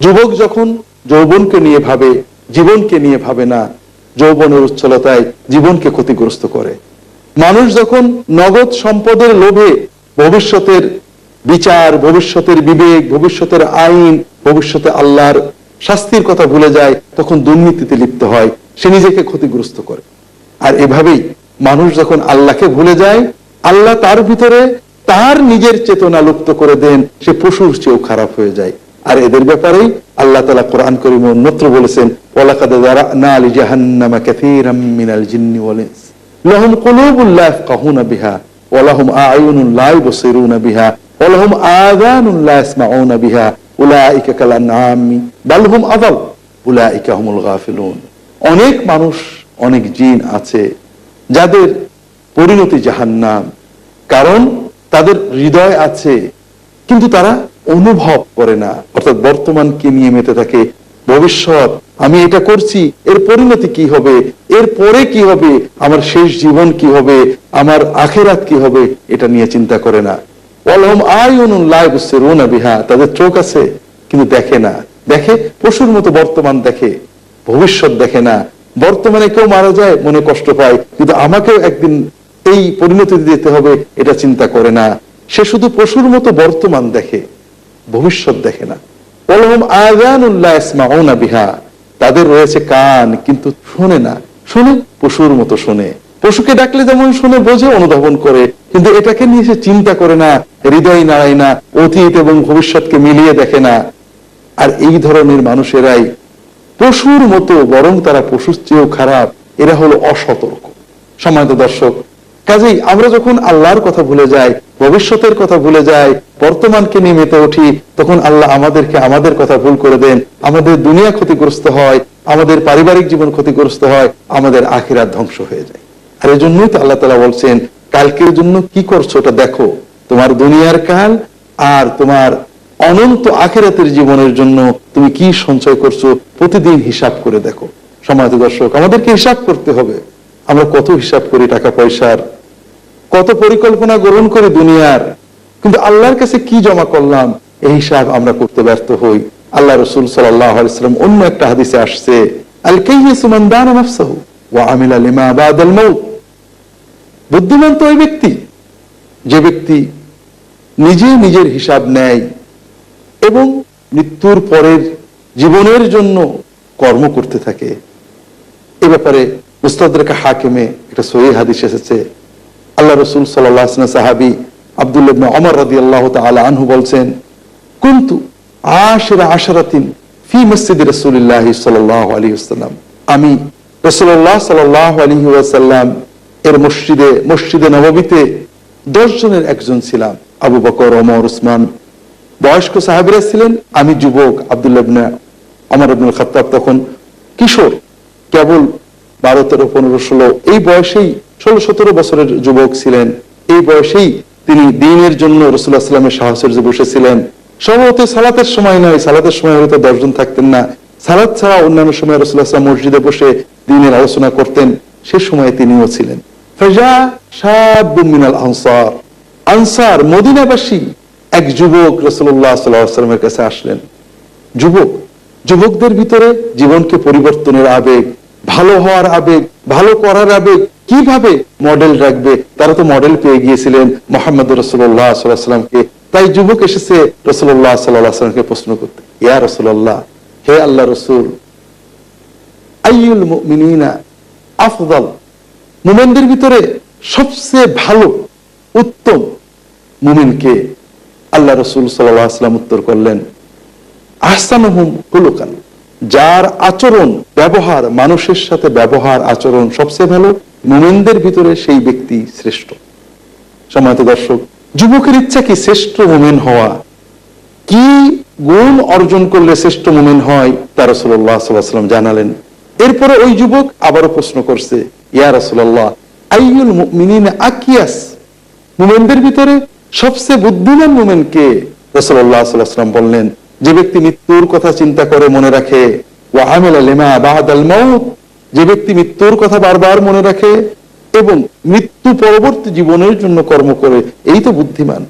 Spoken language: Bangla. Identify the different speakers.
Speaker 1: যুবক যখন যৌবনকে নিয়ে ভাবে, জীবনকে নিয়ে ভাবে না, যৌবনের উচ্ছলতায় জীবনকে ক্ষতিগ্রস্ত করে। মানুষ যখন নগদ সম্পদের লোভে ভবিষ্যতের বিচার, ভবিষ্যতের বিবেক, ভবিষ্যতের আইন, ভবিষ্যতে আল্লাহর শাস্তির কথা ভুলে যায়, তখন দুর্নীতিতে লিপ্ত হয়, সে নিজেকে ক্ষতিগ্রস্ত করে। আর এভাবেই মানুষ যখন আল্লাহকে ভুলে যায়, আল্লাহ তার ভিতরে তার নিজের চেতনা লুপ্ত করে দেন, সে পশুর চেয়েও খারাপ হয়ে যায়। আর এদের ব্যাপারেই আল্লাহ তালা কোরআন করিম অন্যত্র বলেছেন অনেক মানুষ, অনেক জিন আছে যাদের পরিণতি জাহান্নাম, কারণ তাদের হৃদয় আছে, কিন্তু তারা অনুভব করে না। অর্থাৎ বর্তমানকে নিয়ে মেতে থাকে, ভবিষ্যৎ, আমি এটা করছি, এর পরিণতি কি হবে, এর পরে কি হবে, আমার শেষ জীবন কি হবে, আমার আখেরাত কি হবে, এটা নিয়ে চিন্তা করে না। বিহা, তাদের চোখ আছে, কিন্তু দেখে না। দেখে, পশুর মতো বর্তমান দেখে, ভবিষ্যৎ দেখে না। বর্তমানে কেউ মারা যায়, মনে কষ্ট পায়, কিন্তু আমাকেও একদিন এই পরিণতি দিতে হবে, এটা চিন্তা করে না। সে শুধু পশুর মতো বর্তমান দেখে। ভবিষ্যৎ দেখে না। ওলহম আযানুল্লাহ ইসমাউনা বিহা। তাদের রয়েছে কান, কিন্তু শোনে না। শুনে পশুর মতো শোনে। পশুকে ডাকলে যেমন শুনে, বোঝে, অনুধাবন করে। কিন্তু এটাকে নিয়ে সে চিন্তা করে না, হৃদয় নাড়ায় না, অতীত এবং ভবিষ্যৎকে মিলিয়ে দেখে না। আর এই ধরনের মানুষেরাই পশুর মতো, বরং তারা পশুর চেয়েও খারাপ। এরা হলো অসতর্ক। সম্মানিত দর্শক, কাজেই আমরা যখন আল্লাহর কথা ভুলে যাই ভবিষ্যতের কথা ভুলে যাই বর্তমানকে নিয়ে মেতে উঠি, তখন আল্লাহ আমাদেরকে আমাদের কথা ভুল করে দেন। আমাদের দুনিয়া ক্ষতিগ্রস্ত হয়, আমাদের পারিবারিক জীবন ক্ষতিগ্রস্ত হয়, আমাদের আখিরাত ধ্বংস হয়ে যায়। আর এই জন্যই তো আল্লাহ তালা বলছেন, কালকের জন্য কি করছ ওটা দেখো, তোমার দুনিয়ার কাল আর তোমার অনন্ত আখেরাতের জীবনের জন্য তুমি কি সঞ্চয় করছ, প্রতিদিন হিসাব করে দেখো। সমাজ দর্শক, আমাদেরকে হিসাব করতে হবে। আমরা কত হিসাব করি টাকা পয়সার কত পরিকল্পনা গ্রহণ করে দুনিয়ার। কিন্তু আল্লাহর কাছে কি জমা করলাম? এই হিসাব আমরা করতে ব্যর্থ হই। আল্লাহ রসুল সাল্লাম অন্য একটা হাদিসে আসছে বুদ্ধিমান তো ওই ব্যক্তি। যে ব্যক্তি নিজে নিজের হিসাব নেয় এবং মৃত্যুর পরের জীবনের জন্য কর্ম করতে থাকে। এ ব্যাপারে মুস্তাদরেকা হাকিমে একটা সহি হাদিস এসেছে। আল্লাহ রসুল সাল্লাহ সাহাবি আবদুল্লাবনে অমর রাদি আল্লাহ তালা আনহু বলছেন, কুন্তু আশের আশারাতিন ফি মসজিদ রসুল্লাহ সাল্লাহ আলী আসসালাম আমি রসুল্লাহ সাল্লাহ আলী ওয়াসাল্লাম এর মসজিদে মসজিদে নববীতে দশ জনের একজন ছিলাম, আবু বকর, ওমর, উসমান। বয়স্ক সাহাবিরা ছিলেন, আমি যুবক আবদুল্লাবনে আমার আব্দুল খত্তাব তখন কিশোর, কেবল বারো, তেরো, পনেরো, ষোলো, এই বয়সেই ষোলো সতেরো বছরের যুবক ছিলেন। এই বয়সেই তিনি দিনের জন্য রসুল্লাহ সাল্লামের সাহসের যে বসেছিলেন। সম্ভবত সালাতের সময় নয়, সালাতের সময় হয়তো দশজন থাকতেন না। সালাদ ছাড়া অন্যান্য সময় রসুল্লাহ সাল্লাম মসজিদে বসে দিনের আলোচনা করতেন। সে সময় তিনিও ছিলেন। ফাজা মিনাল আনসার। আনসার মদিনাবাসী এক যুবক রসুল্লাহ সাল্লামের কাছে আসলেন। যুবক, যুবকদের ভিতরে জীবনকে পরিবর্তনের আবেগ, ভালো হওয়ার আবেগ, ভালো করার আবেগ কীভাবে মডেল রাখবে? তারা তো মডেল পেয়ে গিয়েছিলেন মোহাম্মদ রসুল্লাহ সাল্লামকে তাই যুবক এসেছে রসুল্লাহ সাল্লামকে প্রশ্ন করতে, ইয়া রসুল্লাহ হে আল্লাহ রসুল আইউল মিনা আফদল? মুমেনদের ভিতরে সবচেয়ে ভালো, উত্তম মুমিনকে আল্লাহ রসুল সাল্লাম উত্তর করলেন কুলুকান। যার আচরণ, ব্যবহার, মানুষের সাথে ব্যবহার আচরণ সবচেয়ে ভালো মুমিনদের ভিতরে সেই ব্যক্তি শ্রেষ্ঠ। সম্মানিত দর্শক, যুবকের ইচ্ছা কি শ্রেষ্ঠ মুমিন হওয়া? কি গুণ অর্জন করলে শ্রেষ্ঠ মুমিন হয়? তা রসুল্লাহ সাল্লাম জানালেন। এরপরে ওই যুবক আবারও প্রশ্ন করছে, ইয়া রসুল্লাহ মিনিন আকিয়াস? মুমেনদের ভিতরে সবচেয়ে বুদ্ধিমান মুমেন কে? সাল্লাম বললেন, যে ব্যক্তি মৃত্যুর কথা চিন্তা করে মনে রাখে যে ব্যক্তি মৃত্যুর কথা বারবার মনে রাখে এবং মৃত্যু পরবর্তী জীবনের জন্য কর্ম করে, এই তো বুদ্ধিমান।